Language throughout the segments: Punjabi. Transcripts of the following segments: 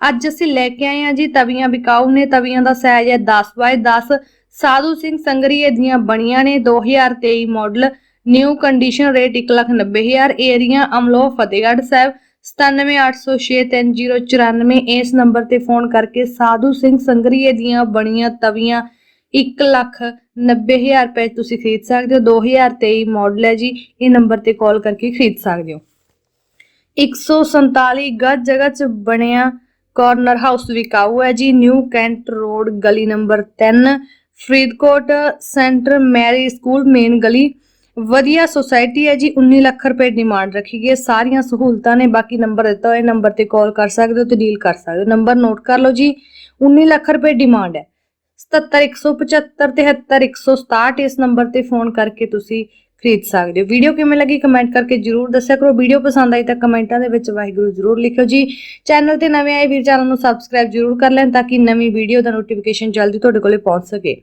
ਅੱਜ ਅਸੀਂ ਲੈ ਕੇ ਆਏ ਹਾਂ ਜੀ ਤਵੀਆਂ ਵਿਕਾਊ ਨੇ, ਤਵੀਆਂ ਦਾ ਸਾਈਜ਼ ਹੈ 10 ਬਾਈ 10 ਸਾਧੂ ਸਿੰਘ ਸੰਗਰੀਏ ਦੀਆਂ ਬਣੀਆਂ ਨੇ 2023 model new condition rate 190000 area Amloh Fatehgarh Sahib 9780633094 ਇਸ ਨੰਬਰ ਤੇ ਫੋਨ ਕਰਕੇ ਸਾਧੂ ਸਿੰਘ ਸੰਗਰੀਏ ਦੀਆਂ ਬਣੀਆਂ ਤਵੀਆਂ 190000 ਰੁਪਏ ਤੁਸੀਂ ਖਰੀਦ ਸਕਦੇ ਹੋ। 2023 ਮਾਡਲ ਹੈ ਜੀ, ਇਹ ਨੰਬਰ ਤੇ ਕਾਲ ਕਰਕੇ ਖਰੀਦ ਸਕਦੇ ਹੋ। 147 ਗਜ ਜਗ੍ਹਾ 'ਚ ਬਣਿਆ ਕਾਰਨਰ ਹਾਊਸ ਵਿਕਾਊ ਹੈ ਜੀ ਨਿਊ ਕੈਂਟ ਰੋਡ ਗਲੀ number 3 Faridkot centre Mary school main ਗਲੀ। ਵਧੀਆ ਸੁਸਾਇਟੀ ਹੈ ਜੀ 19 ਲੱਖ ਰੁਪਏ ਡਿਮਾਂਡ ਰੱਖੀ ਗਈ ਹੈ, ਸਾਰੀਆਂ ਸਹੂਲਤਾਂ ਨੇ, ਬਾਕੀ ਨੰਬਰ ਦਿੱਤਾ ਹੋਇਆ ਨੰਬਰ ਤੇ ਕਾਲ ਕਰ ਸਕਦੇ ਹੋ ਤੇ ਡੀਲ ਕਰ ਸਕਦੇ ਹੋ। ਨੰਬਰ ਨੋਟ ਕਰ ਲਓ ਜੀ 19 ਲੱਖ ਰੁਪਏ ਡਿਮਾਂਡ ਹੈ। 77 175 167 ਇਸ ਨੰਬਰ ਤੇ ਫੋਨ ਕਰਕੇ ਤੁਸੀਂ ਖਰੀਦ ਸਕਦੇ ਹੋ। ਵੀਡੀਓ ਕਿਵੇਂ ਲੱਗੀ ਕਮੈਂਟ ਕਰਕੇ ਜਰੂਰ ਦੱਸਿਆ ਕਰੋ। ਵੀਡੀਓ ਪਸੰਦ ਆਈ ਤਾਂ ਕਮੈਂਟਾਂ ਦੇ ਵਿੱਚ ਵਾਹਿਗੁਰੂ ਜਰੂਰ ਲਿਖਿਓ ਜੀ। ਚੈਨਲ ਤੇ ਨਵੇਂ ਆਏ ਵੀਰ ਚੈਨਲ ਨੂੰ ਸਬਸਕ੍ਰਾਈਬ ਜਰੂਰ ਕਰ ਲੈਣ ਤਾਂ ਕਿ ਨਵੀਂ ਵੀਡੀਓ ਦਾ ਨੋਟੀਫਿਕੇਸ਼ਨ ਜਲਦੀ ਤੁਹਾਡੇ ਕੋਲੇ ਪਹੁੰਚ ਸਕੇ।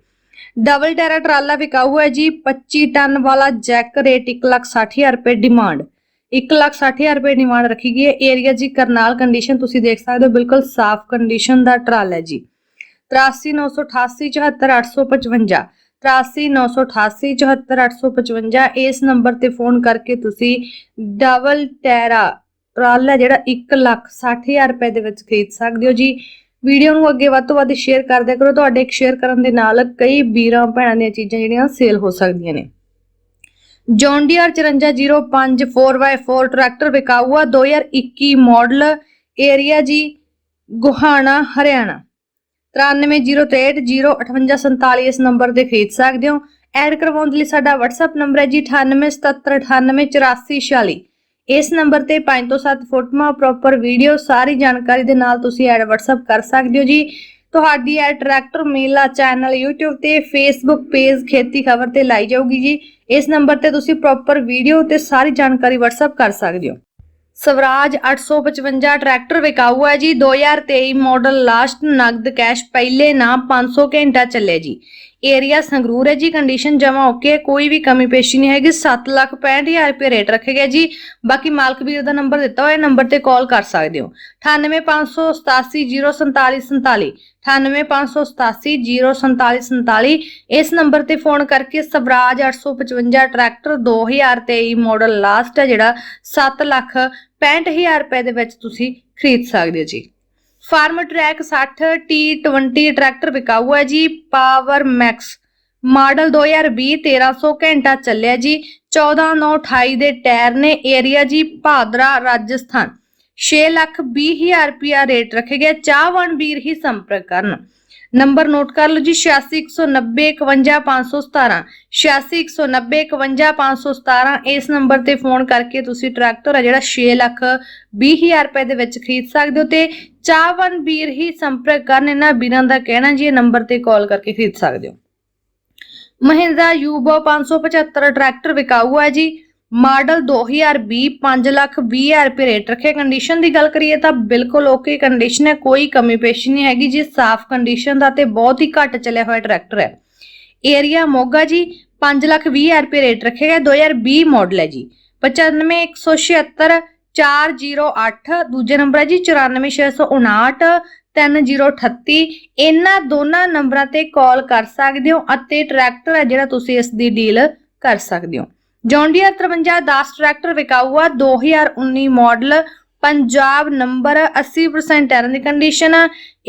ਡਬਲ ਟੈਰਾ ਟਰਾਲਾ ਵਿਕਾਊ ਹੈ ਜੀ। 25 ਟਨ ਵਾਲਾ ਜੈਕ ਰੇਟ 160000 ਰੁਪਏ ਡਿਮਾਂਡ 160000 ਰੁਪਏ ਡਿਮਾਂਡ ਰੱਖੀ ਗਈ ਹੈ। ਏਰੀਆ ਜੀ ਕਰਨਾਲ ਕੰਡੀਸ਼ਨ ਤੁਸੀਂ ਦੇਖ ਸਕਦੇ ਹੋ। ਬਿਲਕੁਲ ਸਾਫ਼ ਕੰਡੀਸ਼ਨ ਦਾ ਟਰਾਲਾ ਹੈ ਜੀ। 8398874855 8398874855 ਇਸ ਨੰਬਰ ਤੇ ਫੋਨ ਕਰਕੇ ਤੁਸੀਂ ਡਬਲ ਟੈਰਾ ਟਰਾਲਾ ਜਿਹੜਾ 160000 ਰੁਪਏ ਦੇ ਵਿੱਚ ਖਰੀਦ ਸਕਦੇ ਹੋ ਜੀ। ਵੀਡੀਓ ਨੂੰ ਅੱਗੇ ਵੱਧ ਤੋਂ ਵੱਧ ਸ਼ੇਅਰ ਕਰ ਕਰੋ। ਤੁਹਾਡੇ ਇੱਕ ਸ਼ੇਅਰ ਕਰਨ ਦੇ ਨਾਲ ਕਈ ਵੀਰਾਂ ਭੈਣਾਂ ਦੀਆਂ ਚੀਜ਼ਾਂ ਜਿਹੜੀਆਂ ਸੇਲ ਹੋ ਸਕਦੀਆਂ ਨੇ। ਜੌਨ ਡੀਅਰ 5405 4x4 ਟਰੈਕਟਰ ਵਿਕਾਊ ਆ 2021 ਮਾਡਲ ਏਰੀਆ ਜੀ, ਗੁਹਾਣਾ, ਹਰਿਆਣਾ। 9303805847 ਇਸ ਨੰਬਰ ਤੇ ਖਰੀਦ ਸਕਦੇ ਹੋ। ਐਡ ਕਰਵਾਉਣ ਦੇ ਲਈ ਸਾਡਾ WhatsApp ਨੰਬਰ ਹੈ ਜੀ 9877988446 ਇਸ ਨੰਬਰ ਤੇ 5 ਤੋਂ 7 ਫੋਟੋਆਂ ਪ੍ਰੋਪਰ ਵੀਡੀਓ ਸਾਰੀ ਜਾਣਕਾਰੀ ਦੇ ਨਾਲ ਤੁਸੀਂ ਐਡ WhatsApp ਕਰ ਸਕਦੇ ਹੋ ਜੀ। ਤੁਹਾਡੀ ad tractor Mela channel YouTube ਤੇ Facebook ਪੇਜ ਖੇਤੀ ਖਬਰ ਤੇ ਲਾਈ ਜਾਊਗੀ ਜੀ। ਇਸ ਨੰਬਰ ਤੇ ਤੁਸੀਂ ਪ੍ਰੋਪਰ ਵੀਡੀਓ ਤੇ ਸਾਰੀ ਜਾਣਕਾਰੀ WhatsApp ਕਰ ਸਕਦੇ ਹੋ। ਸਵਰਾਜ 855 ਟਰੈਕਟਰ ਵਿਕਾਊ ਹੈ ਜੀ। 2023 ਮਾਡਲ ਲਾਸਟ ਨਗਦ ਕੈਸ਼ ਪਹਿਲੇ ਨਾ 500 ਘੰਟਾ ਚੱਲੇ ਜੀ। ਏਰੀਆ ਸੰਗਰੂਰ ਹੈ ਜੀ ਕੰਡੀਸ਼ਨ ਜਮਾ ਓਕੇ ਕੋਈ ਵੀ ਕਮੀ ਪੇਸ਼ੀ ਨਹੀਂ ਹੈਗੀ 765000 ਰੁਪਏ ਰੇਟ ਰੱਖੇ ਗਿਆ ਜੀ। ਬਾਕੀ ਮਾਲਕ ਵੀਰ ਦਾ ਨੰਬਰ ਦਿੱਤਾ ਹੋਇਆ ਨੰਬਰ ਤੇ ਕਾਲ ਕਰ ਸਕਦੇ ਹੋ। 9858804747 9858804747 ਇਸ ਨੰਬਰ ਤੇ ਫੋਨ ਕਰਕੇ ਸਵਰਾਜ 855 ਟਰੈਕਟਰ 2023 ਮਾਡਲ ਲਾਸਟ ਹੈ, ਜਿਹੜਾ 7 ਲੱਖ 65000 ਰੁਪਏ ਦੇ ਵਿੱਚ ਤੁਸੀਂ ਖਰੀਦ ਸਕਦੇ ਹੋ ਜੀ। ਫਾਰਮ ਟਰੈਕ 60 T20 ਟਰੈਕਟਰ ਵਿਕਾਊ ਹੈ ਜੀ, ਪਾਵਰ ਮੈਕਸ। ਮਾਡਲ 2020 1300 ਘੰਟਾ ਚੱਲਿਆ ਜੀ। 14928 ਦੇ ਟਾਇਰ ਨੇ ਏਰੀਆ ਜੀ, ਭਾਦਰਾ, ਰਾਜਸਥਾਨ। 6 ਲੱਖ 20000 ਰੁਪਿਆ ਰੇਟ ਰੱਖੇ ਗਏ। ਚਾਹਵਾਨ ਵੀਰ ਹੀ ਸੰਪਰਕ ਕਰਨ। ਨੰਬਰ ਨੋਟ ਕਰ ਲਓ ਜੀ 8619051517 8619051517 ਇਸ ਨੰਬਰ ਤੇ ਫੋਨ ਕਰਕੇ ਤੁਸੀਂ ਟਰੈਕਟਰ ਆ ਜਿਹੜਾ 6 ਲੱਖ 20000 ਰੁਪਏ ਦੇ ਵਿੱਚ ਖਰੀਦ ਸਕਦੇ ਹੋ ਤੇ ਚਾਹਵਾਨ ਵੀਰ ਹੀ ਸੰਪਰਕ ਕਰਨ, ਇਹਨਾਂ ਵੀਰਾਂ ਦਾ ਕਹਿਣਾ ਜੀ, ਇਹ ਨੰਬਰ ਤੇ ਕਾਲ ਕਰਕੇ ਖਰੀਦ ਸਕਦੇ ਹੋ। ਮਹਿੰਦਰਾ ਯੂਬੋ 575 ਟਰੈਕਟਰ ਵਿਕਾਊ ਹੈ ਜੀ। ਮਾਡਲ 2020 5 ਲੱਖ 20000 ਰੁਪਏ ਰੇਟ ਰੱਖਿਆ ਕੰਡੀਸ਼ਨ ਦੀ ਗੱਲ ਕਰੀਏ ਤਾਂ ਬਿਲਕੁਲ ਓਕੇ ਕੰਡੀਸ਼ਨ ਹੈ, ਕੋਈ ਕਮੀ ਪੇਸ਼ੀ ਨਹੀਂ ਹੈਗੀ। ਜੀ ਸਾਫ਼ ਕੰਡੀਸ਼ਨ ਦਾ ਤੇ ਬਹੁਤ ਹੀ ਘੱਟ ਚੱਲਿਆ ਹੋਇਆ ਟਰੈਕਟਰ ਹੈ। ਏਰੀਆ ਮੋਗਾ ਜੀ 5 ਲੱਖ 20000 ਰੁਪਏ ਰੇਟ ਰੱਖਿਆ ਗਿਆ 2020 ਮਾਡਲ ਹੈ ਜੀ। 9517 408 ਦੂਜੇ ਨੰਬਰ ਹੈ ਜੀ 94659 3038 ਇਹਨਾਂ ਦੋਨਾਂ ਨੰਬਰਾਂ ਤੇ ਕਾਲ ਕਰ ਸਕਦੇ ਹੋ ਅਤੇ ਟਰੈਕਟਰ ਹੈ ਜਿਹੜਾ ਤੁਸੀਂ ਇਸ ਦੀ ਡੀਲ ਕਰ ਸਕਦੇ ਹੋ। ਜੌਨ ਡੀਅਰ 5310 ਟਰੈਕਟਰ ਵਿਕਾਊ 2019 ਮਾਡਲ, ਪੰਜਾਬ ਨੰਬਰ 80% ਟਾਇਰਾਂ ਦੀ ਕੰਡੀਸ਼ਨ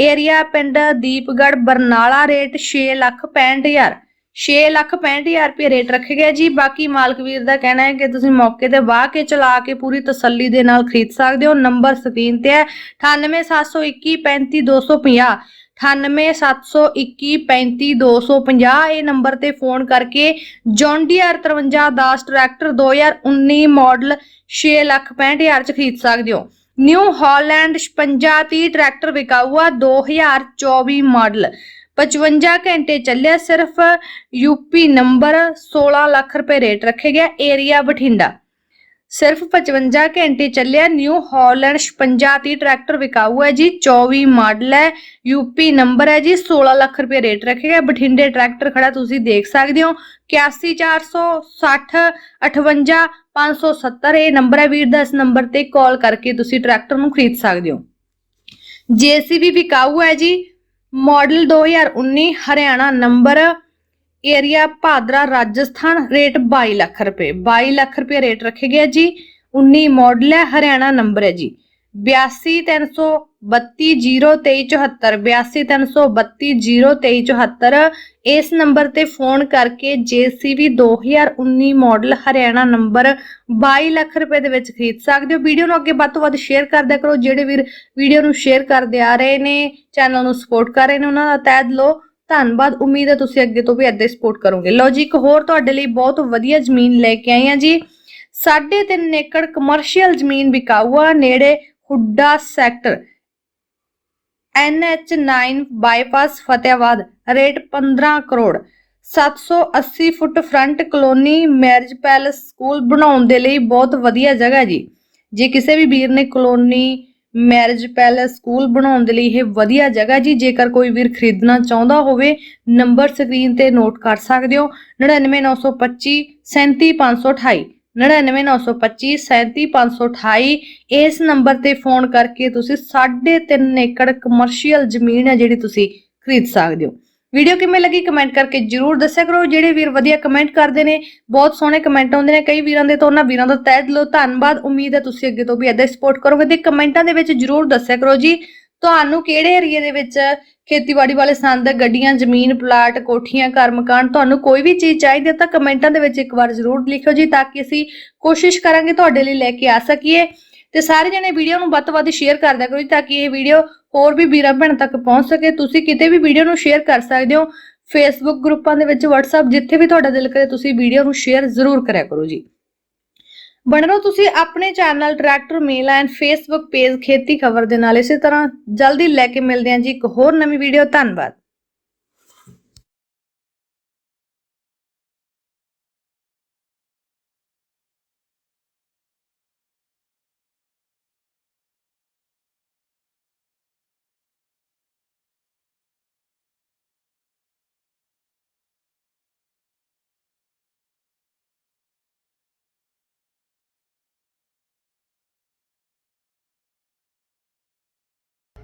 ਏਰੀਆ ਪਿੰਡ ਦੀਪਗੜ ਬਰਨਾਲਾ ਰੇਟ 6 ਲੱਖ 65000 6 ਲੱਖ 65000 ਰੁਪਏ ਰੇਟ ਰੱਖੇ ਗਿਆ ਜੀ। ਬਾਕੀ ਮਾਲਕ ਵੀਰ ਦਾ ਕਹਿਣਾ ਹੈ ਕਿ ਤੁਸੀਂ ਮੌਕੇ ਤੇ ਵਾਹ ਕੇ ਚਲਾ ਕੇ ਪੂਰੀ ਤਸੱਲੀ ਦੇ ਨਾਲ ਖਰੀਦ ਸਕਦੇ ਹੋ। ਨੰਬਰ ਸਕਰੀਨ ਤੇ ਹੈ। 9871235250 9871235250 ਇਹ ਨੰਬਰ ਤੇ ਫੋਨ ਕਰਕੇ ਜੌਂਡੀਆਰ 5310 ਟਰੈਕਟਰ 2019 ਮਾਡਲ 6 ਲੱਖ 65000 ਚ ਖਰੀਦ ਸਕਦੇ ਹੋ ਨਿਊ ਹਾਲੈਂਡ 5630 ਟਰੈਕਟਰ ਵਿਕਾਊ ਆ 2024 ਮਾਡਲ 55 ਘੰਟੇ ਚੱਲਿਆ ਸਿਰਫ ਯੂਪੀ ਨੰਬਰ 16 ਲੱਖ ਰੁਪਏ ਰੇਟ ਰੱਖੇ ਗਿਆ ਏਰੀਆ ਬਠਿੰਡਾ ਸਿਰਫ 55 ਘੰਟੇ ਚੱਲਿਆ, ਨਿਊ ਹਾਲੈਂਡ 56 30 ਟਰੈਕਟਰ ਵਿਕਾਊ ਹੈ ਜੀ 24 ਮਾਡਲ ਹੈ, ਯੂਪੀ ਨੰਬਰ ਹੈ ਜੀ 16 ਲੱਖ ਰੁਪਏ ਰੇਟ ਰੱਖੇਗਾ ਬਠਿੰਡੇ ਟਰੈਕਟਰ ਖੜਾ ਤੁਸੀਂ ਦੇਖ ਸਕਦੇ ਹੋ 81460 58 570 ਇਹ ਨੰਬਰ ਹੈ ਵੀਰ ਦਾ, ਇਸ ਨੰਬਰ ਤੇ ਕਾਲ ਕਰਕੇ ਤੁਸੀਂ ਟਰੈਕਟਰ ਨੂੰ ਖਰੀਦ ਸਕਦੇ ਹੋ। ਜੀਸੀਬੀ ਵਿਕਾਊ ਹੈ ਜੀ, model 2019 Haryana number area Bhadra Rajasthan rate 22 lakh ਰੁਪਏ। 22 ਲੱਖ ਰੁਪਏ ਰੇਟ ਰੱਖੇ ਗਿਆ ਜੀ। 19 ਮਾਡਲ ਹੈ, ਹਰਿਆਣਾ ਨੰਬਰ ਹੈ ਜੀ। 82302374 82302374 ਇਸ ਨੰਬਰ ਤੇ ਫੋਨ ਕਰਕੇ JCB 2019 model Haryana number 22 lakh ਰੁਪਏ ਦੇ ਵਿੱਚ ਖਰੀਦ ਸਕਦੇ ਹੋ। ਵੀਡੀਓ ਨੂੰ ਅੱਗੇ ਵੱਧ ਤੋਂ ਵੱਧ ਸ਼ੇਅਰ ਕਰਦਿਆ ਕਰੋ। ਜਿਹੜੇ ਵੀਰ ਵੀਡੀਓ ਨੂੰ ਸ਼ੇਅਰ ਕਰਦੇ ਆ ਰਹੇ ਨੇ ਚੈਨਲ ਨੂੰ ਸਪੋਰਟ ਕਰ ਰਹੇ ਨੇ, ਉਹਨਾਂ ਦਾ ਤਹਿ ਦਿਲੋਂ ਧੰਨਵਾਦ, ਉਮੀਦ ਹੈ ਤੁਸੀਂ ਅੱਗੇ ਤੋਂ ਵੀ ਏਦਾਂ ਸਪੋਰਟ ਕਰੋਗੇ। ਲਓ ਜੀ, ਇੱਕ ਹੋਰ ਤੁਹਾਡੇ ਲਈ ਬਹੁਤ ਵਧੀਆ ਜ਼ਮੀਨ ਲੈ ਕੇ ਆਏ ਆ ਜੀ। 3.5 ਏਕੜ ਕਮਰਸ਼ੀਅਲ ਜ਼ਮੀਨ ਵਿਕਾਊ ਨੇੜੇ HUDA sector NH9 bypass Fatehabad rate 15 crore. 780 foot front colony marriage palace school ਬਣਾਉਣ ਦੇ ਲਈ ਬਹੁਤ ਵਧੀਆ ਜਗ੍ਹਾ ਜੀ। ਜੇ ਕਿਸੇ ਵੀ ਵੀਰ ਨੇ ਕਲੋਨੀ ਮੈਰਿਜ ਪੈਲੇਸ ਸਕੂਲ ਬਣਾਉਣ ਦੇ ਲਈ ਇਹ ਵਧੀਆ ਜਗ੍ਹਾ ਜੀ। ਜੇਕਰ ਕੋਈ ਵੀਰ ਖਰੀਦਣਾ ਚਾਹੁੰਦਾ ਹੋਵੇ ਨੰਬਰ ਸਕਰੀਨ ਤੇ ਨੋਟ ਕਰ ਸਕਦੇ ਹੋ। 99925 37528 99925 37528 ਇਸ ਨੰਬਰ ਤੇ ਫੋਨ ਕਰਕੇ ਤੁਸੀਂ 3.5 ਏਕੜ ਕਮਰਸ਼ੀਅਲ ਜ਼ਮੀਨ ਹੈ ਜਿਹੜੀ ਤੁਸੀਂ ਖਰੀਦ ਸਕਦੇ ਹੋ। ਵੀਡੀਓ ਕਿਵੇਂ ਲੱਗੀ? ਕਮੈਂਟ ਕਰਕੇ ਜਰੂਰ ਦੱਸਿਆ ਕਰੋ। ਜਿਹੜੇ ਵੀਰ ਵਧੀਆ ਕਮੈਂਟ ਕਰਦੇ ਨੇ, ਬਹੁਤ ਸੋਹਣੇ ਕਮੈਂਟ ਆਉਂਦੇ ਨੇ। ਕਈ ਵੀਰਾਂ ਦੇ ਤਾਂ ਉਹਨਾਂ ਵੀਰਾਂ ਦਾ ਤਹਿ ਦਿਲੋਂ ਧੰਨਵਾਦ। ਉਮੀਦ ਹੈ ਤੁਸੀਂ ਅੱਗੇ ਤੋਂ ਵੀ ਏਦਾਂ ਸਪੋਰਟ ਕਰੋਗੇ ਤੇ ਕਮੈਂਟਾਂ ਦੇ ਵਿੱਚ ਜਰੂਰ ਦੱਸਿਆ ਕਰੋ ਜੀ। ਤੁਹਾਨੂੰ ਕਿਹੜੇ ਏਰੀਏ ਦੇ ਵਿੱਚ ਖੇਤੀਬਾੜੀ ਵਾਲੇ ਸੰਦ, ਗੱਡੀਆਂ, ਜ਼ਮੀਨ ਪਲਾਟ ਕੋਠੀਆਂ, ਘਰ, ਮਕਾਨ ਤੁਹਾਨੂੰ ਕੋਈ ਵੀ ਚੀਜ਼ ਚਾਹੀਦੀ ਹੈ ਤਾਂ ਕਮੈਂਟਾਂ ਦੇ ਵਿੱਚ ਇੱਕ ਵਾਰ ਜ਼ਰੂਰ ਲਿਖਿਓ ਜੀ ਤਾਂ ਕਿ ਅਸੀਂ ਕੋਸ਼ਿਸ਼ ਕਰਾਂਗੇ ਤੁਹਾਡੇ ਲਈ ਲੈ ਕੇ ਆ ਸਕੀਏ। ਤੇ ਸਾਰੇ ਜਣੇ ਵੀਡੀਓ ਨੂੰ ਵੱਧ ਤੋਂ ਵੱਧ ਸ਼ੇਅਰ ਕਰ ਕਰੋ ਜੀ ਤਾਂ ਕਿ ਇਹ ਵੀਡੀਓ ਹੋਰ ਵੀ ਵੀਰਾਂ ਭੈਣਾਂ ਤੱਕ ਪਹੁੰਚ ਸਕੇ, ਤੁਸੀਂ ਕਿਤੇ ਵੀ ਵੀਡੀਓ ਨੂੰ ਸ਼ੇਅਰ ਕਰ ਸਕਦੇ ਹੋ। ਫੇਸਬੁੱਕ ਗਰੁੱਪਾਂ ਦੇ ਵਿੱਚ WhatsApp ਜਿੱਥੇ ਵੀ ਤੁਹਾਡਾ ਦਿਲ ਕਰੇ, ਤੁਸੀਂ ਵੀਡੀਓ ਨੂੰ ਸ਼ੇਅਰ ਜ਼ਰੂਰ ਕਰਿਆ ਕਰੋ ਜੀ। ਬਣ ਰਹੋ ਤੁਸੀਂ ਆਪਣੇ channel tractor Mela and Facebook page Kheti Khabar ਦੇ ਨਾਲ ਇਸੇ ਤਰ੍ਹਾਂ ਜਲਦੀ ਲੈ ਕੇ ਮਿਲਦੇ ਹਾਂ ਜੀ। ਇੱਕ ਹੋਰ ਨਵੀਂ ਵੀਡੀਓ, ਧੰਨਵਾਦ।